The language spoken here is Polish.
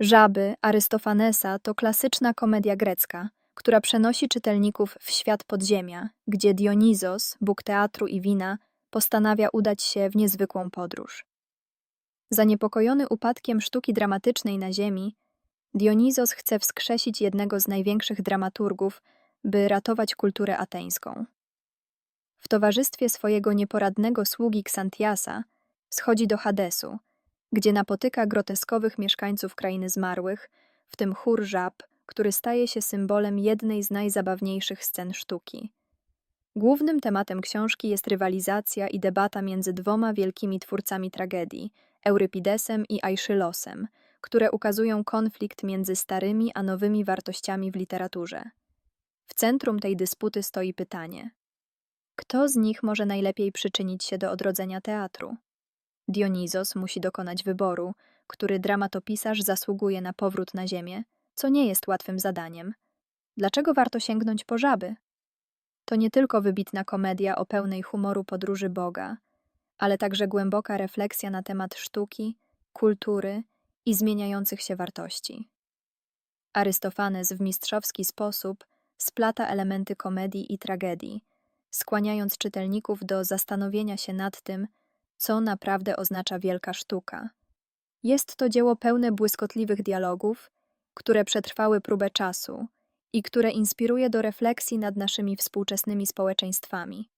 Żaby Arystofanesa to klasyczna komedia grecka, która przenosi czytelników w świat podziemia, gdzie Dionizos, bóg teatru i wina, postanawia udać się w niezwykłą podróż. Zaniepokojony upadkiem sztuki dramatycznej na Ziemi, Dionizos chce wskrzesić jednego z największych dramaturgów, by ratować kulturę ateńską. W towarzystwie swojego nieporadnego sługi Ksantiasa schodzi do Hadesu, gdzie napotyka groteskowych mieszkańców krainy zmarłych, w tym chór żab, który staje się symbolem jednej z najzabawniejszych scen sztuki. Głównym tematem książki jest rywalizacja i debata między dwoma wielkimi twórcami tragedii, Eurypidesem i Aeschylosem, które ukazują konflikt między starymi a nowymi wartościami w literaturze. W centrum tej dysputy stoi pytanie: kto z nich może najlepiej przyczynić się do odrodzenia teatru? Dionizos musi dokonać wyboru, który dramatopisarz zasługuje na powrót na ziemię, co nie jest łatwym zadaniem. Dlaczego warto sięgnąć po żaby? To nie tylko wybitna komedia o pełnej humoru podróży Boga, ale także głęboka refleksja na temat sztuki, kultury i zmieniających się wartości. Arystofanes w mistrzowski sposób splata elementy komedii i tragedii, skłaniając czytelników do zastanowienia się nad tym, co naprawdę oznacza wielka sztuka. Jest to dzieło pełne błyskotliwych dialogów, które przetrwały próbę czasu i które inspiruje do refleksji nad naszymi współczesnymi społeczeństwami.